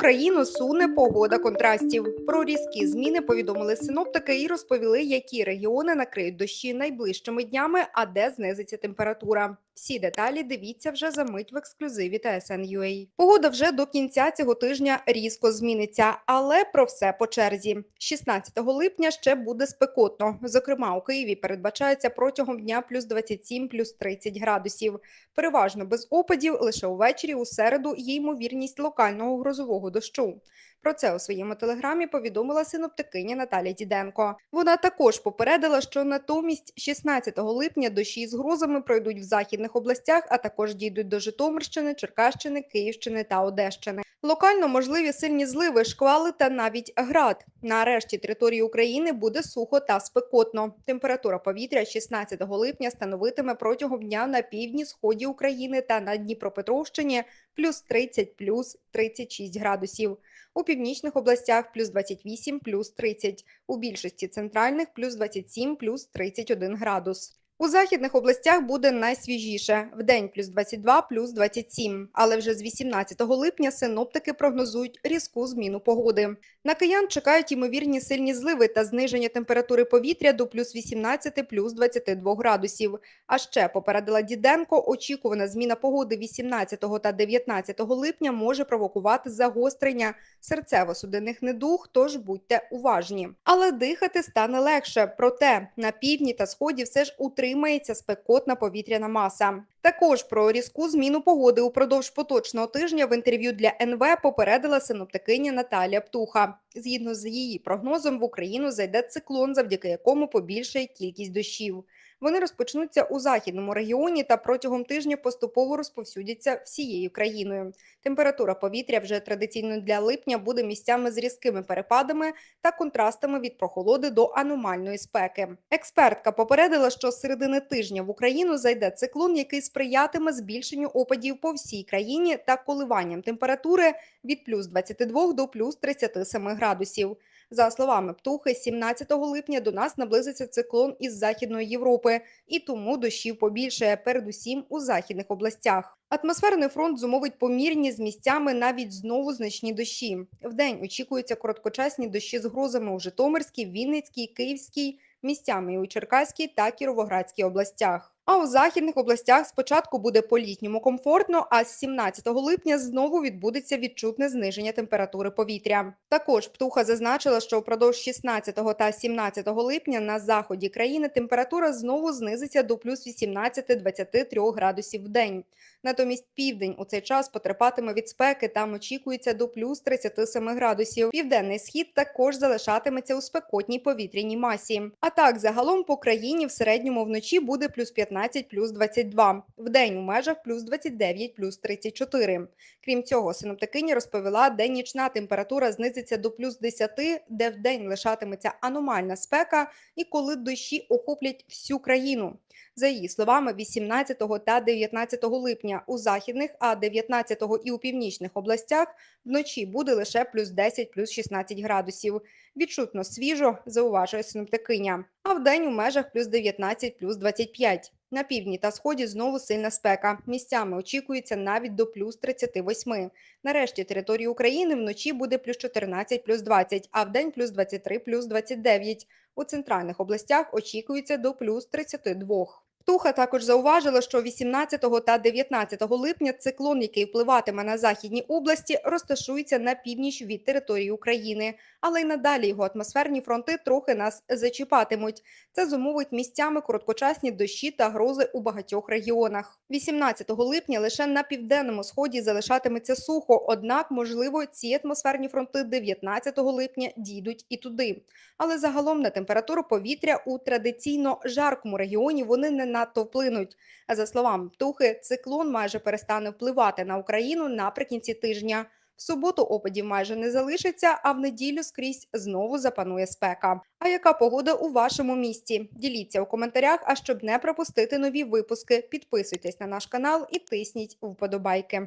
Україну суне погода контрастів. Про різкі зміни повідомили синоптики і розповіли, які регіони накриють дощі найближчими днями, а де знизиться температура. Всі деталі дивіться вже за мить в ексклюзиві TSN.ua. Погода вже до кінця цього тижня різко зміниться, але про все по черзі. 16 липня ще буде спекотно. Зокрема, у Києві передбачається протягом дня плюс 27, плюс 30 градусів. Переважно без опадів, лише увечері у середу є ймовірність локального грозового дощу. Про це у своєму телеграмі повідомила синоптикиня Наталя Діденко. Вона також попередила, що натомість 16 липня дощі з грозами пройдуть в західних областях, а також дійдуть до Житомирщини, Черкащини, Київщини та Одещини. Локально можливі сильні зливи, шквали та навіть град. На решті території України буде сухо та спекотно. Температура повітря 16 липня становитиме протягом дня на півдні, сході України та на Дніпропетровщині плюс 30, плюс 36 градусів. У північних областях плюс 28, плюс 30. У більшості центральних плюс 27, плюс 31 градус. У західних областях буде найсвіжіше – вдень плюс 22, плюс 27. Але вже з 18 липня синоптики прогнозують різку зміну погоди. На киян чекають ймовірні сильні зливи та зниження температури повітря до плюс 18, плюс 22 градусів. А ще, попередила Діденко, очікувана зміна погоди 18 та 19 липня може провокувати загострення серцево-судинних недуг, тож будьте уважні. Але дихати стане легше. Проте на півдні та сході все ж утримається спекотна повітряна маса. Також про різку зміну погоди упродовж поточного тижня в інтерв'ю для НВ попередила синоптикиня Наталія Птуха. Згідно з її прогнозом, в Україну зайде циклон, завдяки якому побільшає кількість дощів. Вони розпочнуться у західному регіоні та протягом тижня поступово розповсюдяться всією країною. Температура повітря вже традиційно для липня буде місцями з різкими перепадами та контрастами від прохолоди до аномальної спеки. Експертка попередила, що з середини тижня в Україну зайде циклон, який сприятиме збільшенню опадів по всій країні та коливанням температури від плюс 22 до плюс 37 градусів. За словами Птухи, 17 липня до нас наблизиться циклон із Західної Європи, і тому дощів побільшає, передусім у західних областях. Атмосферний фронт зумовить помірні з місцями навіть знову значні дощі. Вдень очікуються короткочасні дощі з грозами у Житомирській, Вінницькій, Київській, місцями у Черкаській та Кіровоградській областях. А у західних областях спочатку буде по-літньому комфортно, а з 17 липня знову відбудеться відчутне зниження температури повітря. Також птуха зазначила, що впродовж 16 та 17 липня на заході країни температура знову знизиться до плюс 18-23 градусів в день. Натомість південь у цей час потерпатиме від спеки, там очікується до плюс 37 градусів. Південний схід також залишатиметься у спекотній повітряній масі. А так, загалом по країні в середньому вночі буде плюс 15, плюс 22. день у межах плюс 29, плюс 34. Крім цього, синоптикиня розповіла, де нічна температура знизиться до плюс 10, де в день лишатиметься аномальна спека і коли дощі охоплять всю країну. За її словами, 18 та 19 липня у західних, а 19 і у північних областях вночі буде лише плюс 10, плюс 16 градусів. Відчутно свіжо, зауважує синоптикиня. А вдень у межах плюс 19, плюс 25. На півдні та сході знову сильна спека. Місцями очікується навіть до плюс 38. Нарешті території України вночі буде плюс 14, плюс 20, а вдень плюс 23, плюс 29. У центральних областях очікується до плюс 32. Птуха також зауважила, що 18 та 19 липня циклон, який впливатиме на західні області, розташується на північ від території України, але й надалі його атмосферні фронти трохи нас зачіпатимуть. Це зумовить місцями короткочасні дощі та грози у багатьох регіонах. 18 липня лише на південному сході залишатиметься сухо, однак, можливо, ці атмосферні фронти 19 липня дійдуть і туди. Але загалом на температуру повітря у традиційно жаркому регіоні вони не надто вплинуть. За словами Птухи, циклон майже перестане впливати на Україну наприкінці тижня. В суботу опадів майже не залишиться, а в неділю скрізь знову запанує спека. А яка погода у вашому місті? Діліться у коментарях. А щоб не пропустити нові випуски, підписуйтесь на наш канал і тисніть вподобайки.